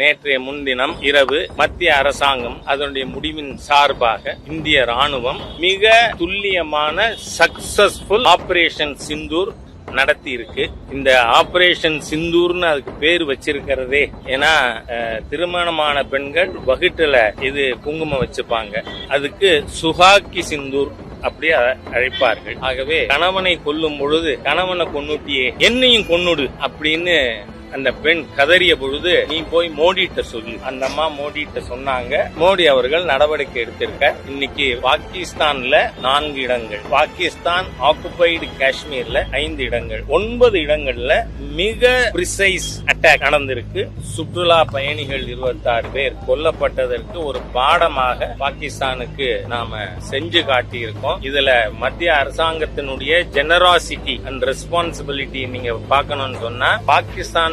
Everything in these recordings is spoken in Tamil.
நேற்றைய முன்தினம் இரவு மத்திய அரசாங்கம் அதனுடைய முடிவின் சார்பாக இந்திய ராணுவம் மிக துல்லியமான சக்சஸ்ஃபுல் ஆபரேஷன் சிந்தூர் நடத்தி இருக்கு இந்த ஆபரேஷன் சிந்தூர்னு அதுக்கு பேர் வச்சிருக்கிறதே. ஏன்னா திருமணமான பெண்கள் வகுட்டுல இது குங்குமம் வச்சுப்பாங்க. அதுக்கு சுஹாக்கி சிந்தூர் அப்படி அழைப்பார்கள். ஆகவே கணவனை கொல்லும் பொழுது கணவனை கொன்னுட்டியே என்னையும் கொன்னுடு அப்படின்னு அந்த பெண் கதறிய பொழுது நீ போய் மோடிட்ட சொல்லு. அந்த அம்மா மோடிட்ட சொன்னாங்க மோடி அவர்கள் நடவடிக்கை எடுத்திருக்க இன்னைக்கு பாகிஸ்தான்ல நான்கு இடங்கள். பாகிஸ்தான் ஆக்குபைடு காஷ்மீர்ல ஐந்து இடங்கள். ஒன்பது இடங்கள்ல மிக பிரிசைஸ் அட்டாக் நடந்திருக்கு. சுற்றுலா பயணிகள் 26 பேர் கொல்லப்பட்டதற்கு ஒரு பாடமாக பாகிஸ்தானுக்கு நாம செஞ்சு காட்டியிருக்கோம். இதுல மத்திய அரசாங்கத்தினுடைய ஜெனராசிட்டி அண்ட் ரெஸ்பான்சிபிலிட்டி நீங்க பார்க்கணும்னு சொன்னா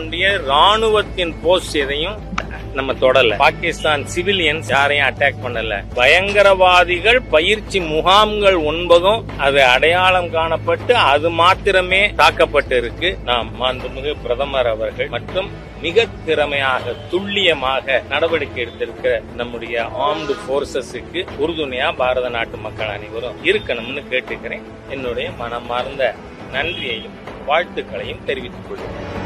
நம்முடைய ராணுவத்தின் போஸ்ட் எதையும் நம்ம தொடல. பாகிஸ்தான் சிவிலியன்ஸ் யாரையும் அட்டாக் பண்ணல. பயங்கரவாதிகள் பயிற்சி முகாம்கள் ஒன்பதும் அது அடையாளம் காணப்பட்டு அது மாத்திரமே தாக்கப்பட்டு இருக்கு நாம் மாண்புமிகு பிரதமர் அவர்கள் மற்றும் மிக திறமையாக துல்லியமாக நடவடிக்கை எடுத்திருக்கிற நம்முடைய ஆர்ம்டு போர்சஸுக்கு உறுதுணையா பாரத நாட்டு மக்கள் அனைவரும் இருக்கணும்னு கேட்டுக்கிறேன். என்னுடைய மனமார்ந்த நன்றியையும் வாழ்த்துக்களையும் தெரிவித்துக் கொள்கிறேன்.